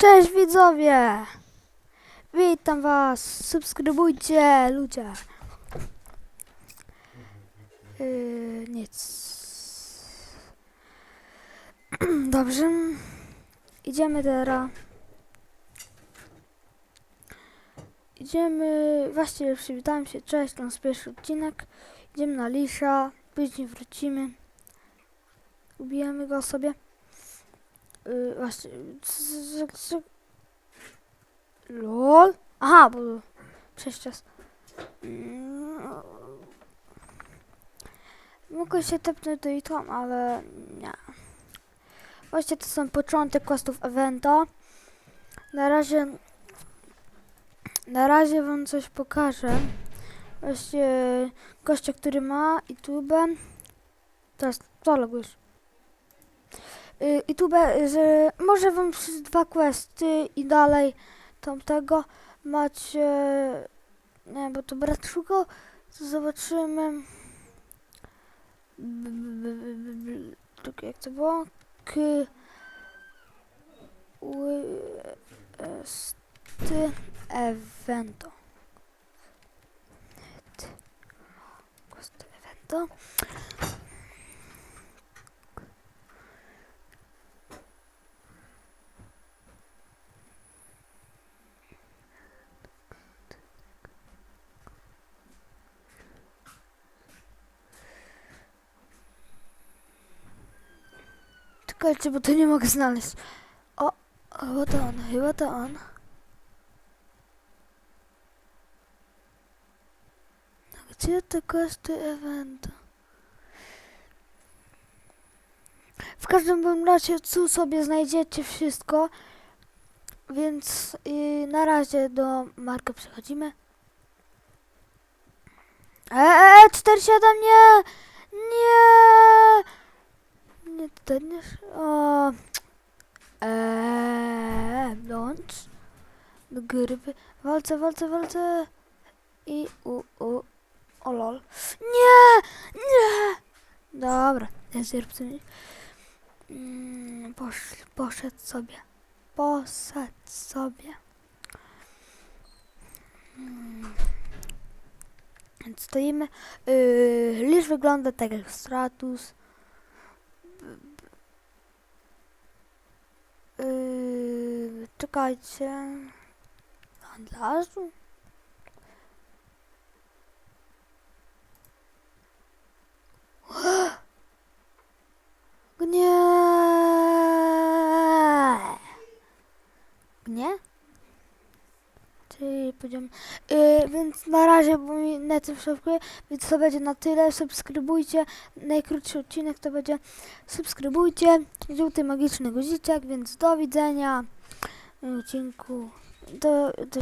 Cześć widzowie! Witam was! Subskrybujcie ludzie! Yy, nic. Dobrze. Idziemy teraz. Idziemy. Właściwie przywitałem się. Cześć, to nasz pierwszy odcinek. Idziemy na Lisza. Później wrócimy. Ubijemy go sobie. Yy, właśnie. LOL? Aha, bo przez czas. Mogę się tepnąć do Itom, ale nie. Właśnie to są początek questów eventa. Na razie na razie wam coś pokażę. Właśnie gościa, który ma YouTube. Teraz co logujesz? Y, YouTube, że może wam przez dwa questy i dalej tamtego macie. Nie, bo to brat szukał. To zobaczymy. Tak jak to było? K. Questy evento. Questy evento. Czekajcie, bo to nie mogę znaleźć. O, chyba to on, chyba to on. Gdzie te koszty eventu? W każdym razie tu sobie znajdziecie wszystko. Więc yy, na razie do Marka przechodzimy. Eee, 47 nie! Nie! Nie, to nie... O... Bądź. Do gry. Walce, walce, walce. I u, u. O lol. Nie! Nie! Dobra, nie sobie. Mm, posz, poszedł sobie. Poszedł sobie. Mm. Więc stoimy. Yy, wygląda tak jak Stratus. Yy, czekajcie. Handlarzu? Nie. Nie? Yy, więc na razie, bo mi net szybkuje, więc to będzie na tyle. Subskrybujcie. Najkrótszy odcinek to będzie. Subskrybujcie. Żółty magiczny guziczek, więc do widzenia odcinku. Do, do